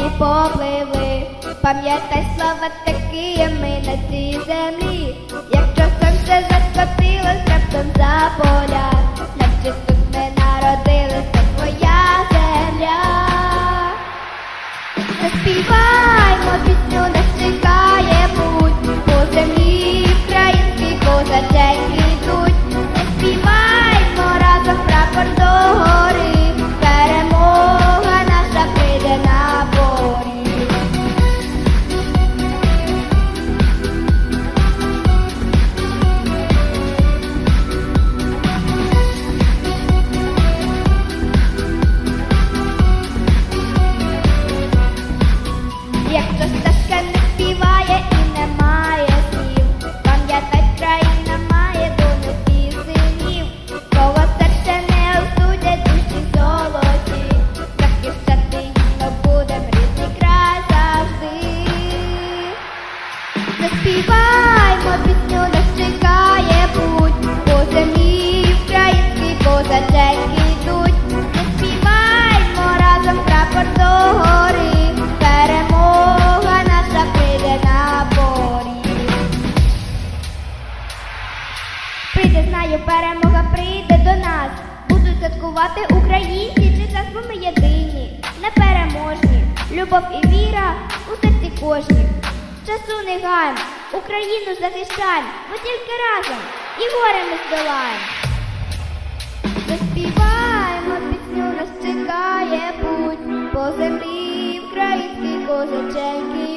всі попливли, пам'ятай слова такі ми на цій землі, якщо сонце заскотилось раптом за поля, навче тут ми народилися твоя земля. Заспівай! Заспіваймо пісню, нас чекає путь, по землі українські козаченьки йдуть. Заспіваймо разом прапор до гори, перемога наша прийде на порі. Прийде, знаю, перемога прийде до нас. Будуть святкувати українці, чи царство ми єдині, непереможні. Любов і віра у серці кожній. Часу не гаєм, Україну захищаєм, бо тільки разом і горе ми здолаєм. Заспіваємо пісню, нас чекає путь по землі українські козаченьки